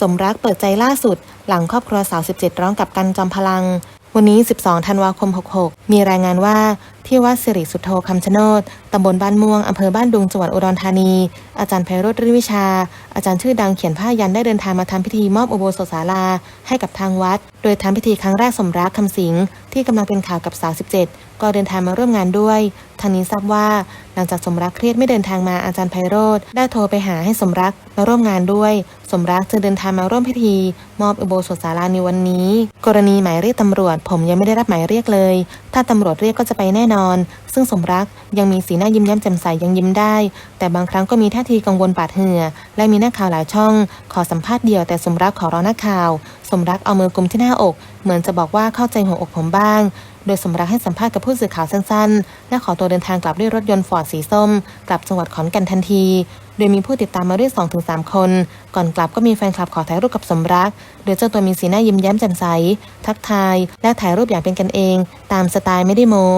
สมรักเปิดใจล่าสุด หลังครอบครัวสาว 17 ร้องกับกันจอมพลัง วันนี้ 12 ธันวาคม 66 มีรายงานว่า ที่วัดสิริสุทโธคำชะโนดตำบลบ้านม่วงอำเภอบ้านดุงจังหวัดอุดรธานี อาจารย์ไพโรธรื่นวิชา อาจารย์ชื่อดังเขียนผ้ายันได้เดินทางมาทำพิธีมอบอุโบสถศาลา ให้กับทางวัด โดยทำพิธีครั้งแรกสมรักคำสิงที่กำลังเป็นข่าวกับสาว17 ก็เดินทางมาร่วมงานด้วยทางนี้ทราบว่าหลังจากสมรักเครียดไม่เดินทางมาอาจารย์ไพโรธได้โทรไปหาให้สมรักมาร่วมงานด้วย สมรักจึงเดินทางมาร่วมพิธี มอบอุโบสถศาลาในวันนี้ กรณีหมายเรียกตำรวจ ผมยังไม่ได้รับหมายเรียกเลย ถ้าตำรวจเรียกก็จะไปแน่นอนซึ่งสมรักยังมีสีหน้ายิ้มแย้มแจ่มใสยังยิ้มได้ แต่บางครั้งก็มีท่าทีกังวลปาดเหงื่อและมีหนักข่าวหลายช่อง ขอสัมภาษณ์เดียวแต่สมรักขอร้องนักข่าว สมรักเอามือกุมที่หน้าอก เหมือนจะบอกว่าเข้าใจหัวอกผมบ้าง โดยสมรักให้สัมภาษณ์กับผู้สื่อข่าวสั้นๆ และขอตัวเดินทางกลับด้วยรถยนต์ฟอร์ดสีส้ม กลับจังหวัดขอนแก่นทันที โดยมีผู้ติดตามมาด้วย 2-3 คน ก่อนกลับก็มีแฟนคลับขอถ่ายรูปกับสมรัก โดยเจ้าตัวมีสีหน้ายิ้มแย้มแจ่มใส ทักทาย และถ่ายรูปอย่างเป็นกันเอง ตามสไตล์ไม่ได้โม้